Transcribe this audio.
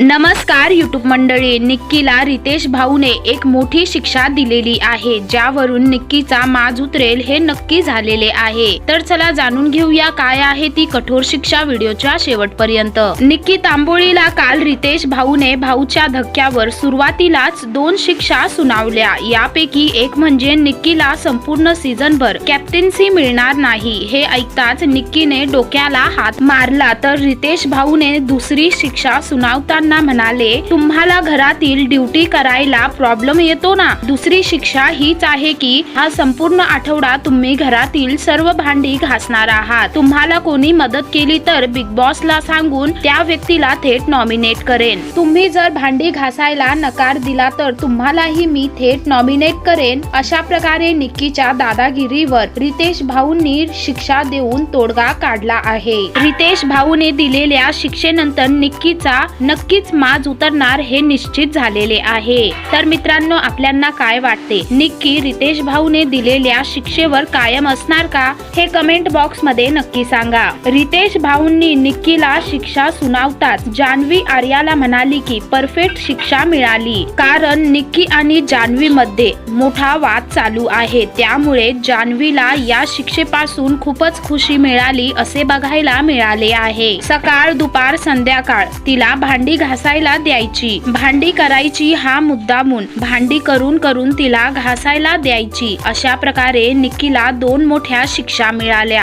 नमस्कार युट्यूब मंडळी. निक्कीला रितेश भाऊने एक मोठी शिक्षा दिलेली आहे ज्यावरून निक्कीचा माज उतरेल हे नक्की झालेले आहे. तर चला जाणून घेऊया काय आहे ती कठोर शिक्षा व्हिडिओच्या शेवटपर्यंत. निक्की तांबोळीला काल रितेश भाऊने भाऊच्या धक्क्यावर सुरुवातीलाच दोन शिक्षा सुनावल्या. यापैकी एक म्हणजे निक्कीला संपूर्ण सीझनभर कॅप्टन्सी मिळणार नाही हे ऐकताच निक्कीने डोक्याला हात मारला. तर रितेश भाऊने दुसरी शिक्षा सुनावताना म्हणाले तुम्हाला घरातील ड्युटी करायला प्रॉब्लेम येतो ना? दुसरी शिक्षा हीच आहे की हा संपूर्ण आठवडा तुम्ही घरातील सर्व भांडी घासणार आहात. तुम्हाला कोणी मदत केली तर बिग बॉस ला सांगून त्या व्यक्तीला थेट नॉमिनेट करेन. तुम्ही जर भांडी घासायला नकार दिला तर तुम्हालाही मी थेट नॉमिनेट करेन. अशा प्रकारे निक्कीच्या दादागिरीवर रितेश भाऊंनी शिक्षा देऊन तोडगा काढला आहे. रितेश भाऊने दिलेल्या शिक्षेनंतर निक्कीचा नक्की नक्कीच माज उतरणार हे निश्चित झालेले आहे. तर मित्रांनो आपल्यांना काय वाटते? निक्की रितेश भाऊने दिलेल्या शिक्षेवर कायम असणार का? हे कमेंट बॉक्समध्ये नक्की सांगा. रितेश भाऊंनी निक्कीला शिक्षा सुनावतात जान्हवी आर्याला म्हणाली की परफेक्ट शिक्षा मिळाली. कारण निक्की आणि जान्हवी मध्ये मोठा वाद चालू आहे. त्यामुळे जान्हवीला या शिक्षेपासून खूपच खुशी मिळाली असे बघायला मिळाले आहे. सकाळ दुपार संध्याकाळ तिला भांडी घासायला द्यायची. भांडी करायची हा मुद्दामून भांडी करून करून तिला घासायला द्यायची. अशा प्रकारे निक्कीला दोन मोठ्या शिक्षा मिळाल्या.